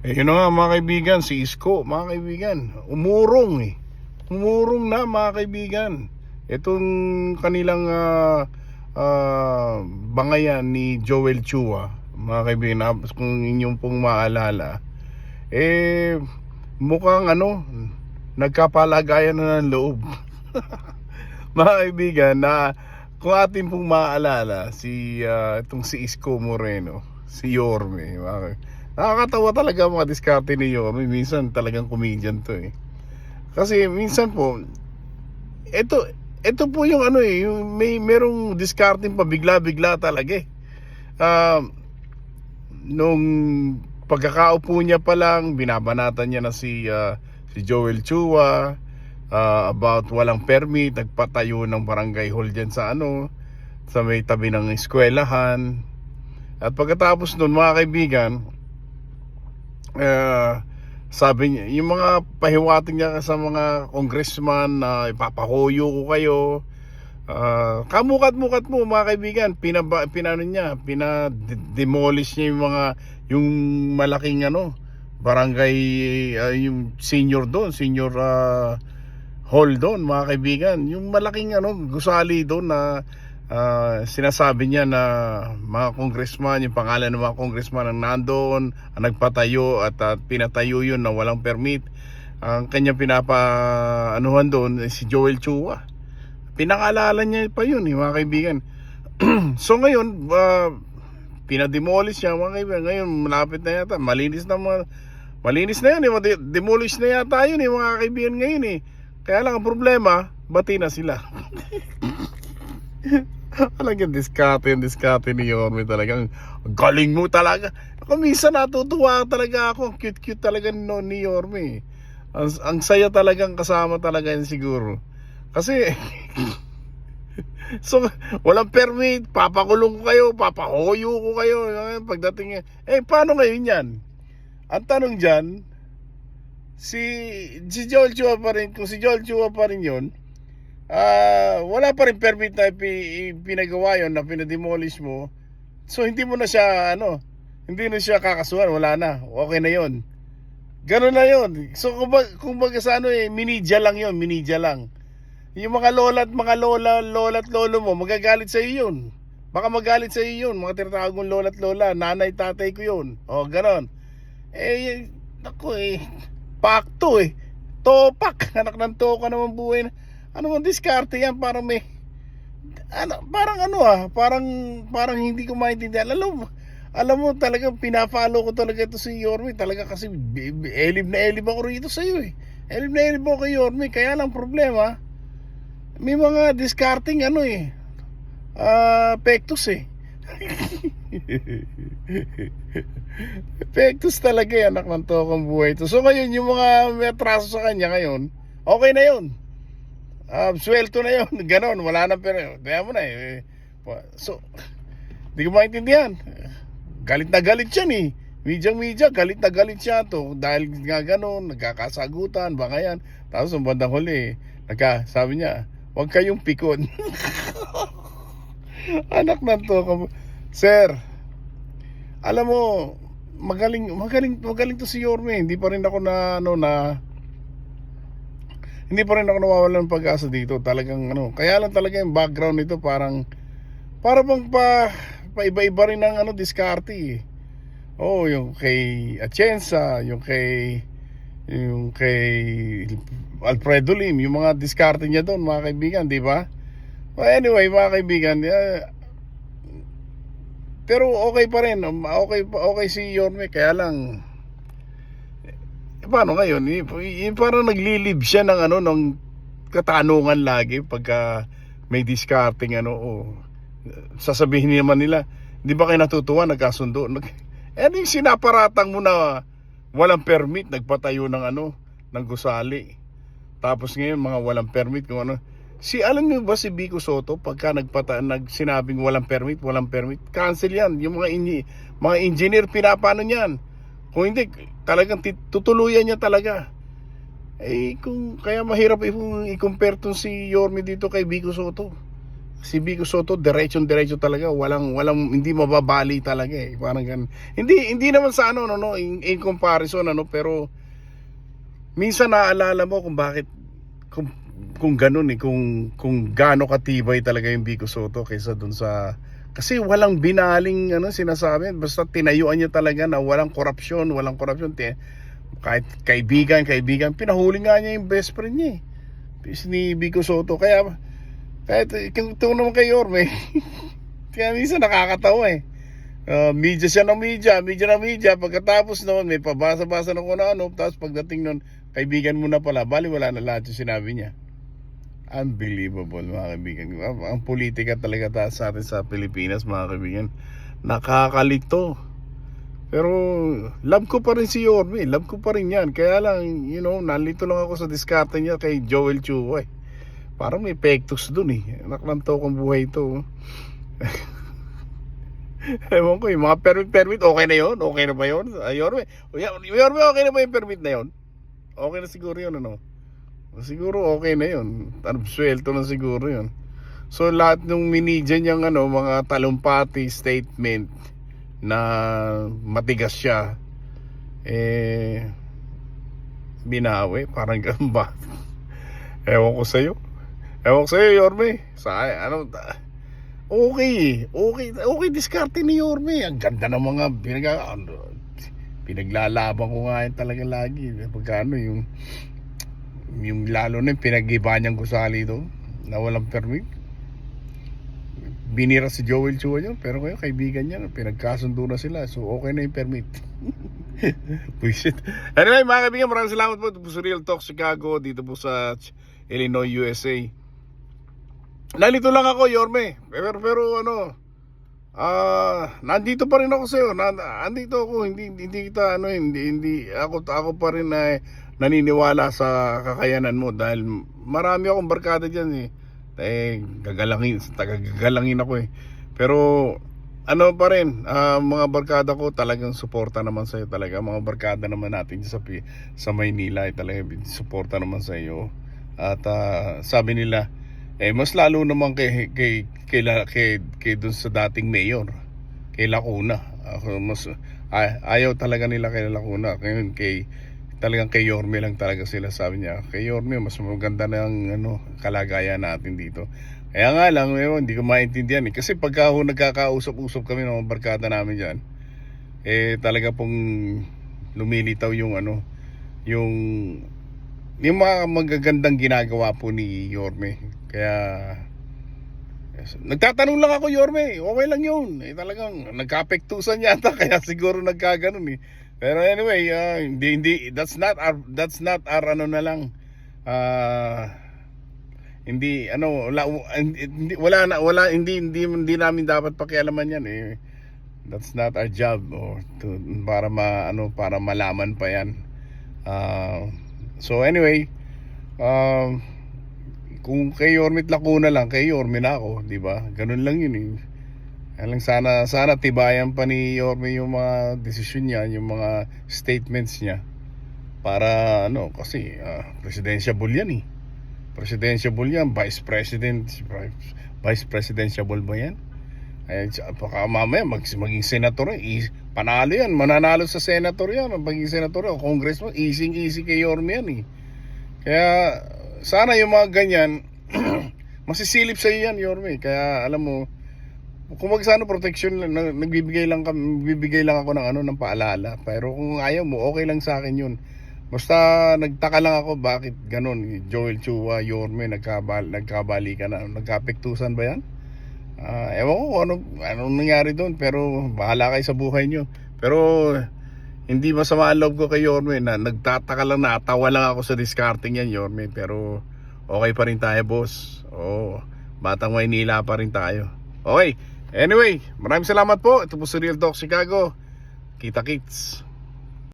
Eh, yun na nga mga kaibigan, si Isko, mga kaibigan, umurong eh. Umurong na mga kaibigan. Itong kanilang ah, ah, bangayan ni Joel Chua, mga kaibigan, na- kung inyong pong maalala, eh, mukhang ano, nagkapalagayan na ng loob. mga kaibigan, na kung atin pong maalala, si, ah, itong si Isko Moreno, si Yorme, mga Nakakatawa talaga mga diskarte ni Yorme. Minsan talagang comedian to eh. Kasi minsan po, ito, ito po yung ano eh, yung may merong diskarte pa bigla-bigla talaga eh. Ah, nung pagkakaupo niya pa lang, binabanatan niya na si, ah, si Joel Chua ah, about walang permit, nagpatayo ng barangay hall dyan sa ano, sa may tabi ng eskwelahan. At pagkatapos nun mga kaibigan, eh, sabi niya, yung mga pahiwating niya sa mga congressman na ipapahoyo ko kayo, ah, kamukat-mukat mo mga kaibigan, pinaba, pinano niya, pinademolish niya yung mga, yung malaking ano, barangay, ah, yung senior doon, senior ah, hall doon mga kaibigan, yung malaking ano, gusali doon na ah, sinasabi niya na mga congressman, yung pangalan ng mga congressman ang nandoon, ang nagpatayo at ah, pinatayo yun na walang permit. Ang kanya pinapa anuhan doon si Joel Chua. Pinangalalan niya pa yun eh, mga kaibigan. so ngayon, ah, pinademolish siya mga kaibigan. Ngayon, malapit na yata. Malinis na mga, malinis na yun eh. Demolish na yata yun eh, mga kaibigan ngayon eh. Kaya lang ang problema, bati na sila. Talagang diskarte yung diskarte ni Yorme talagang galing mo talaga. Ako minsan natutuwa talaga ako. Cute-cute talaga no, ni Yorme. Ang, ang saya talagang kasama talaga yan siguro. Kasi So, walang permit, papakulong ko kayo, papahoyo ko kayo. Pagdating eh, paano ngayon yan? Ang tanong dyan, si, si Joel Chua pa rin, kung si Joel Chua pa rin yun, ah wala pa rin permit na pi, pinagawa yun, na pinademolish mo. So, hindi mo na siya, ano, hindi na siya kakasuhan, wala na, okay na yon Ganun na yon So, kung, kung baga sa ano eh, minidya lang yon minidya lang. Yung mga lola at mga lola, lola at lolo mo, magagalit sa iyo yun. Baka magalit sa iyo yun, mga tinatawag mong lola at lola, nanay, tatay ko yun. O, ganon. Eh, ako eh, pakto eh. Topak, anak ng toka naman buhay na. Ano mang diskarte yan, parang may, ano, parang ano ah, parang, parang hindi ko maintindihan. Alam mo, alam mo talagang pinapalo ko talaga ito si Yorme. Talaga kasi elib na elib ako rito sa iyo eh. Elib na elib ako kay Yorme. Kaya lang problema, may mga discarding ano eh. Ah, pectus eh. pectus talaga eh, anak ng tokong buhay to. So ngayon, yung mga may atraso sa kanya ngayon, okay na yun. Ah, swelto na yun. Ganon, wala na pero. Kaya mo na eh. So, di ko maintindihan. Galit na galit siya eh. Medyang medya, galit na galit siya to. Dahil nga ganon, nagkakasagutan, baka yan. Tapos ang bandang huli, nagka, sabi niya, huwag kayong pikon. Anak ng to. Sir, alam mo, magaling, magaling, magaling to si Yorme. Hindi pa rin ako na, ano, na, hindi pa rin ako nawawalan ng pag-asa dito. Talagang, ano, kaya lang talaga yung background nito parang, para bang pa, paiba-iba rin ng, ano, diskarte eh. Oh, yung kay Atienza, yung kay yung kay Alfredo Lim, yung mga diskarte niya doon, mga kaibigan, di ba? Well, anyway, mga kaibigan, eh, pero okay pa rin, um, okay okay si Yorme, kaya lang paano ngayon? Eh, parang naglilib siya ng ano ng katanungan lagi pagka may discarding ano oh, sasabihin naman nila, di ba kayo natutuwa nagkasundo? Nag, eh di sinaparatang mo na walang permit, nagpatayo ng ano, ng gusali. Tapos ngayon mga walang permit kung ano. Si alam niyo ba si Vico Soto pagka nagpata nagsinabing walang permit, walang permit, cancel 'yan. Yung mga inji, mga engineer pinapano niyan. Kung hindi talagang tutuluyan niya talaga. Eh kung kaya mahirap i-compare tong si Yorme dito kay Vico Soto. Si Vico Soto, diretsyon diretso talaga, walang walang hindi mababali talaga eh. Parang ganun. Hindi hindi naman sa ano no, no in, in comparison ano, pero minsan naaalala mo kung bakit kung kung ganun eh, kung kung gaano katibay talaga yung Vico Soto kaysa dun sa kasi walang binaling ano sinasabi, basta tinayuan niya talaga na walang korupsyon, walang korupsyon. Kahit kaibigan, kaibigan, pinahuli nga niya yung best friend niya eh. Ni Vico Soto. Kaya kahit kung ito naman kay Yorme, kaya minsan nakakatawa eh. Uh, media siya ng media, media ng media. Pagkatapos noon, may pabasa-basa ng kung ano. Tapos pagdating noon, kaibigan mo na pala. Bali, wala na lahat yung sinabi niya. Unbelievable mga kaibigan. Ang, ang politika talaga ta sa atin sa Pilipinas mga kaibigan. Nakakalito. Pero love ko pa rin si Yorme. Love ko pa rin yan. Kaya lang, you know, nalito lang ako sa diskarte niya kay Joel Chua eh. Parang may pektos dun eh. Naklanto kong buhay ito. oh. Ewan ko, yung mga permit-permit, okay na yon Okay na ba yun? Yorme, Yorme, okay na ba yung permit na yon Okay na siguro yun, ano? Siguro okay na yun. Absuelto na siguro yun. So, lahat ng minidya niyang ano, mga talumpati statement na matigas siya, eh, binawi. Parang ganun ba? Ewan ko sa'yo. Ewan ko sa'yo, Yorme. Sa, ano, okay. Okay, okay diskarte ni Yorme. Ang ganda ng mga pinag, ano, pinaglalaban ko nga yun talaga lagi. Pagkano yung, yung lalo na yung pinag-iba niyang gusali doon na walang permit. Binira si Joel Chua yun, pero ngayon kaibigan niya, pinagkasundo na sila. So okay na yung permit. Buisit. Anyway, mga kaibigan, maraming salamat po. Ito po sa Real Talk Chicago, dito po sa Illinois, USA. Nalito lang ako, Yorme. Pero, pero ano, ah, nandito pa rin ako sa iyo. Nandito ako, hindi hindi kita ano, hindi hindi ako ako pa rin na naniniwala sa kakayanan mo dahil marami akong barkada diyan eh. Eh gagalangin, tagagagalangin ako eh. Pero ano pa rin, ah, mga barkada ko talagang suporta naman sa iyo talaga. Mga barkada naman natin sa sa Maynila ay talaga suporta naman sa iyo. At ah, sabi nila, eh mas lalo naman kay kay kay, kay, kay dun sa dating mayor, kay Lacuna. Ako mas ay, ayaw talaga nila kay Lacuna. Ngayon kay talagang kay Yorme lang talaga sila sabi niya. Kay Yorme mas maganda na ang ano kalagayan natin dito. Kaya nga lang, ewan, hindi ko maintindihan eh. Kasi pagka ho nagkakausap-usap kami ng barkada namin dyan, eh talaga pong lumilitaw yung ano, yung yung mga magagandang ginagawa po ni Yorme. Kaya yes, nagtatanong lang ako Yorme, okay lang yun. Eh talagang nagkapektusan yata kaya siguro nagkaganon eh. Pero anyway, ah, hindi hindi that's not our that's not our ano na lang. Ah hindi ano wala, hindi, wala na wala hindi hindi hindi namin dapat pakialaman yan eh. That's not our job or to, para ma ano para malaman pa yan. Ah So anyway, um, kung kay Yormit Lacuna lang, kay Yorme na ako, di ba? Ganun lang yun eh. Kaya lang sana, sana tibayan pa ni Yorme yung mga desisyon niya, yung mga statements niya. Para ano, kasi uh, presidentiable yan eh. Presidentiable yan, vice president, vice presidentiable ba yan? Ay, baka mamaya mag, maging senator eh. Panalo yan, mananalo sa senator yan. Maging senator o congressman, easy easy kay Yorme yan eh. Kaya sana yung mga ganyan, masisilip sa yan Yorme. Kaya alam mo, kung magsano protection lang, na- nagbibigay lang kami, nagbibigay lang ako ng ano ng paalala. Pero kung ayaw mo, okay lang sa akin 'yun. Basta nagtaka lang ako bakit ganun. Joel Chua, Yorme nagkabal nagkabalikan na. Nagkapektusan ba 'yan? Ah, ewan ko ano, anong nangyari doon pero bahala kayo sa buhay nyo. Pero hindi masama ang loob ko kay Yorme na nagtataka lang natawa lang ako sa discarding yan Yorme pero okay pa rin tayo boss. Oo, batang Maynila pa rin tayo. Okay, anyway, maraming salamat po. Ito po sa Real Talk Chicago. Kita kits.